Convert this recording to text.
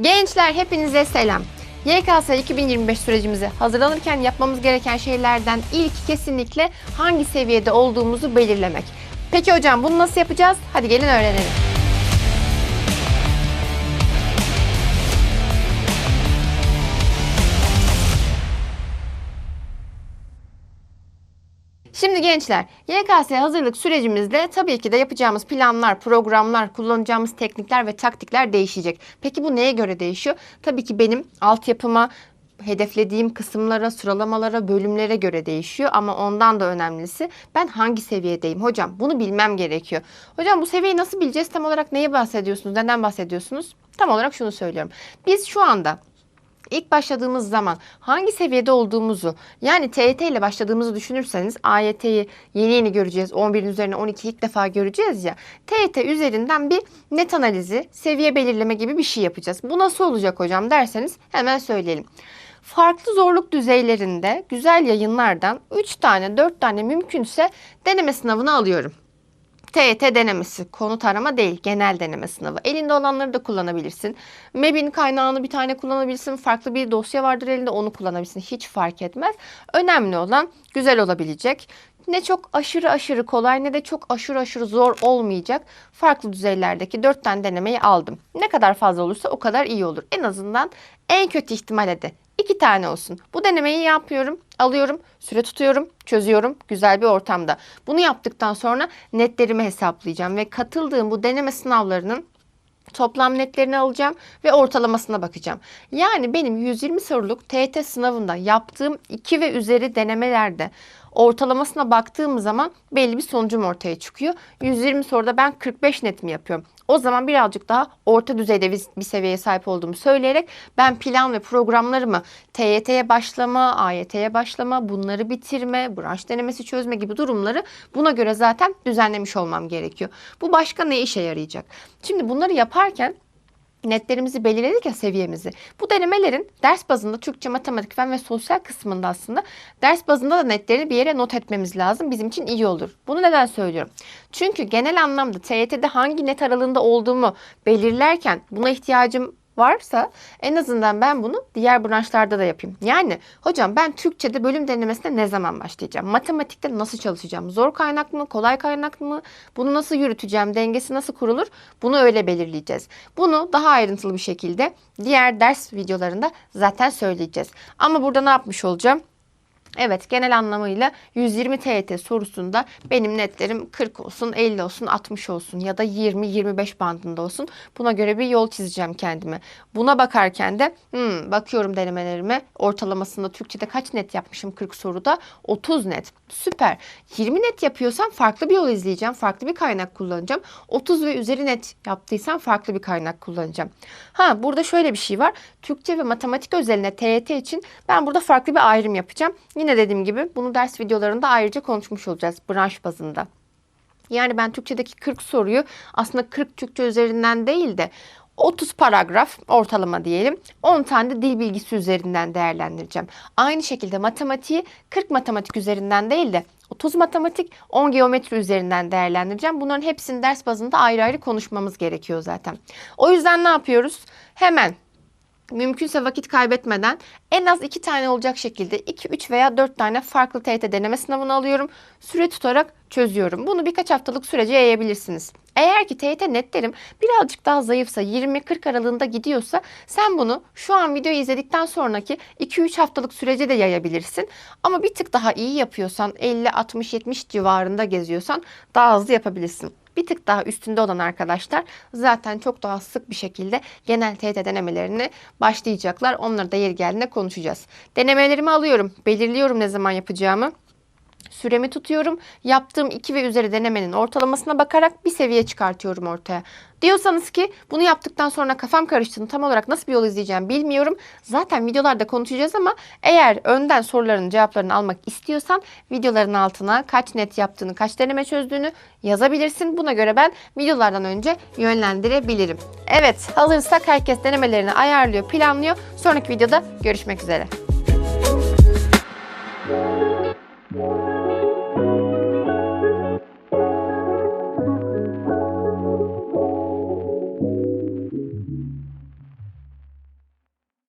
Gençler hepinize selam. YKS 2025 sürecimizi hazırlanırken yapmamız gereken şeylerden ilk kesinlikle hangi seviyede olduğumuzu belirlemek. Peki hocam bunu nasıl yapacağız? Hadi gelin öğrenelim. Şimdi gençler, YKS hazırlık sürecimizde tabii ki de yapacağımız planlar, programlar, kullanacağımız teknikler ve taktikler değişecek. Peki bu neye göre değişiyor? Tabii ki benim altyapıma, hedeflediğim kısımlara, sıralamalara, bölümlere göre değişiyor ama ondan da önemlisi ben hangi seviyedeyim hocam? Bunu bilmem gerekiyor. Hocam bu seviyeyi nasıl bileceğiz? Tam olarak neyi bahsediyorsunuz? Neden bahsediyorsunuz? Tam olarak şunu söylüyorum. Biz şu anda İlk başladığımız zaman hangi seviyede olduğumuzu yani TYT ile başladığımızı düşünürseniz AYT'yi yeni yeni göreceğiz. 11'in üzerine 12 ilk defa göreceğiz ya. TYT üzerinden bir net analizi, seviye belirleme gibi bir şey yapacağız. Bu nasıl olacak hocam derseniz hemen söyleyelim. Farklı zorluk düzeylerinde güzel yayınlardan 3 tane 4 tane mümkünse deneme sınavını alıyorum. TYT denemesi, konu tarama değil, genel deneme sınavı. Elinde olanları da kullanabilirsin. MEB'in kaynağını bir tane kullanabilirsin. Farklı bir dosya vardır elinde onu kullanabilirsin. Hiç fark etmez. Önemli olan güzel olabilecek. Ne çok aşırı aşırı kolay ne de çok aşırı aşırı zor olmayacak. Farklı düzeylerdeki 4 tane denemeyi aldım. Ne kadar fazla olursa o kadar iyi olur. En azından en kötü ihtimalle de iki tane olsun. Bu denemeyi yapıyorum, alıyorum, süre tutuyorum, çözüyorum güzel bir ortamda. Bunu yaptıktan sonra netlerimi hesaplayacağım ve katıldığım bu deneme sınavlarının toplam netlerini alacağım ve ortalamasına bakacağım. Yani benim 120 soruluk TET sınavında yaptığım 2 ve üzeri denemelerde ortalamasına baktığım zaman belli bir sonucum ortaya çıkıyor. 120 soruda ben 45 net mi yapıyorum? O zaman birazcık daha orta düzeyde bir, seviyeye sahip olduğumu söyleyerek ben plan ve programlarımı TYT'ye başlama, AYT'ye başlama, bunları bitirme, branş denemesi çözme gibi durumları buna göre zaten düzenlemiş olmam gerekiyor. Bu başka ne işe yarayacak? Şimdi bunları yaparken netlerimizi belirledik ya seviyemizi. Bu denemelerin ders bazında Türkçe, matematik, fen ve sosyal kısmında aslında ders bazında da netlerini bir yere not etmemiz lazım. Bizim için iyi olur. Bunu neden söylüyorum? Çünkü genel anlamda TYT'de hangi net aralığında olduğumu belirlerken buna ihtiyacım varsa en azından ben bunu diğer branşlarda da yapayım. Yani hocam ben Türkçe'de bölüm denemesine ne zaman başlayacağım? Matematikte nasıl çalışacağım? Zor kaynak mı? Kolay kaynak mı? Bunu nasıl yürüteceğim? Dengesi nasıl kurulur? Bunu öyle belirleyeceğiz. Bunu daha ayrıntılı bir şekilde diğer ders videolarında zaten söyleyeceğiz. Ama burada ne yapmış olacağım? Evet genel anlamıyla 120 TYT sorusunda benim netlerim 40 olsun, 50 olsun, 60 olsun ya da 20-25 bandında olsun. Buna göre bir yol çizeceğim kendime. Buna bakarken de hmm, bakıyorum denemelerime ortalamasında Türkçe'de kaç net yapmışım 40 soruda? 30 net. Süper. 20 net yapıyorsam farklı bir yol izleyeceğim. Farklı bir kaynak kullanacağım. 30 ve üzeri net yaptıysam farklı bir kaynak kullanacağım. Ha burada şöyle bir şey var. Türkçe ve matematik özeline TYT için ben burada farklı bir ayrım yapacağım. Yine dediğim gibi bunu ders videolarında ayrıca konuşmuş olacağız branş bazında. Yani ben Türkçedeki 40 soruyu aslında 40 Türkçe üzerinden değil de 30 paragraf ortalama diyelim. 10 tane de dil bilgisi üzerinden değerlendireceğim. Aynı şekilde matematiği 40 matematik üzerinden değil de 30 matematik, 10 geometri üzerinden değerlendireceğim. Bunların hepsini ders bazında ayrı ayrı konuşmamız gerekiyor zaten. O yüzden ne yapıyoruz? Hemen mümkünse vakit kaybetmeden en az iki tane olacak şekilde 2, 3 veya 4 tane farklı TYT deneme sınavını alıyorum. Süre tutarak çözüyorum. Bunu birkaç haftalık sürece yayabilirsiniz. Eğer ki TYT netlerim birazcık daha zayıfsa 20-40 aralığında gidiyorsa sen bunu şu an videoyu izledikten sonraki 2-3 haftalık sürece de yayabilirsin. Ama bir tık daha iyi yapıyorsan 50-60-70 civarında geziyorsan daha hızlı yapabilirsin bir tık daha üstünde olan arkadaşlar zaten çok daha sık bir şekilde genel TYT denemelerini başlayacaklar. Onları da yeri geldiğinde konuşacağız. Denemelerimi alıyorum. Belirliyorum ne zaman yapacağımı. Süremi tutuyorum. Yaptığım 2 ve üzeri denemenin ortalamasına bakarak bir seviye çıkartıyorum ortaya. Diyorsanız ki bunu yaptıktan sonra kafam karıştı. Tam olarak nasıl bir yol izleyeceğim bilmiyorum. Zaten videolarda konuşacağız ama eğer önden soruların cevaplarını almak istiyorsan videoların altına kaç net yaptığını, kaç deneme çözdüğünü yazabilirsin. Buna göre ben videolardan önce yönlendirebilirim. Evet hazırsak herkes denemelerini ayarlıyor, planlıyor. Sonraki videoda görüşmek üzere.